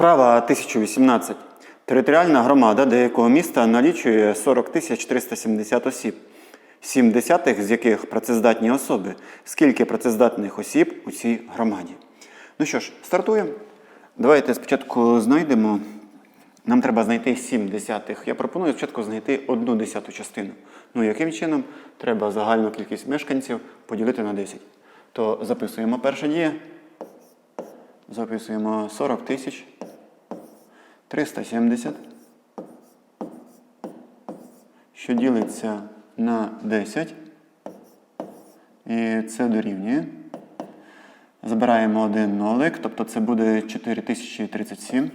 Вправа 1018. Територіальна громада деякого міста налічує 40 370 осіб, 7 десятих з яких працездатні особи. Скільки працездатних осіб у цій громаді? Ну що ж, стартуємо. Давайте спочатку знайдемо. Нам треба знайти 7 десятих. Я пропоную спочатку знайти одну десяту частину. Ну, яким чином? Треба загальну кількість мешканців поділити на 10. То записуємо перша дія. Записуємо 40 тисяч 370, що ділиться на 10. І це дорівнює. Забираємо один нолик, тобто це буде 4037.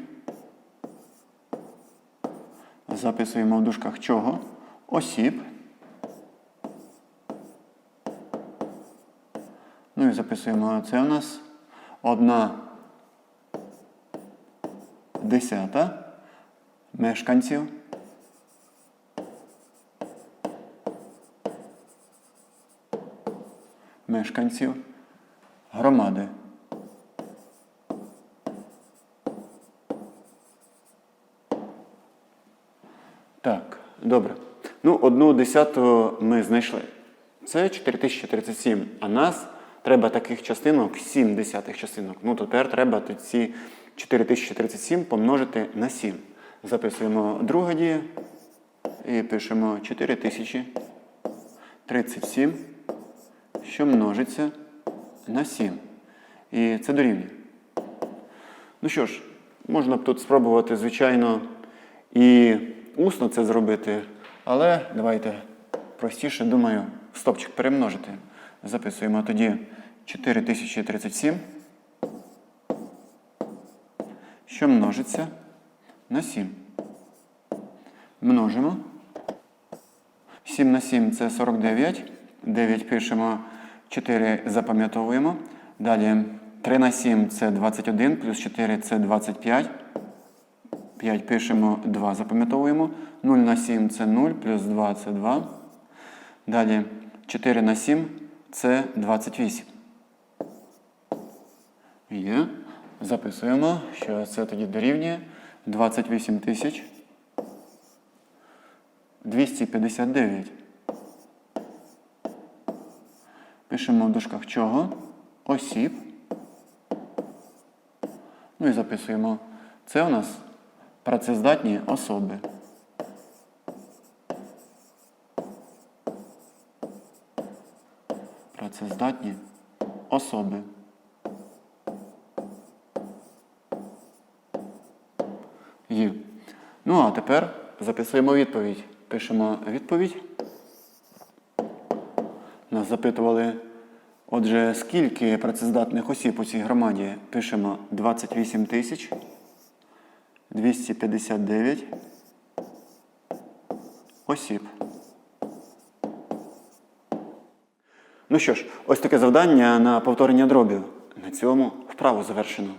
Записуємо в дужках чого? Осіб. Ну і записуємо це у нас одна десята мешканців. Мешканців громади. Так, добре. Ну, одну десяту ми знайшли. Це 4037. А нас треба таких частинок 7 десятих частинок. Ну, тепер треба ці 4037 помножити на 7. Записуємо друге діє і пишемо 4037, що множиться на 7. І це дорівнює. Ну що ж, можна б тут спробувати, звичайно, і усно це зробити, але давайте простіше, думаю, стопчик перемножити. Записуємо тоді 4037, що множиться на 7. Множимо. 7 на 7 це 49. 9 пишемо, 4 запам'ятовуємо. Далі 3 на 7 це 21, плюс 4 це 25. 5 пишемо, 2 запам'ятовуємо. 0 на 7 це 0, плюс 2 це 2. Далі 4 на 7 це 28. Є. Записуємо, що це тоді дорівнює 28 тисяч 259. Пишемо в дужках чого? Осіб. Ну і записуємо. Це у нас працездатні особи. Працездатні особи. Є. Ну, а тепер записуємо відповідь. Пишемо відповідь. Нас запитували, отже, скільки працездатних осіб у цій громаді? Пишемо 28 тисяч 259 осіб. Ну що ж, ось таке завдання на повторення дробів. На цьому вправу завершено.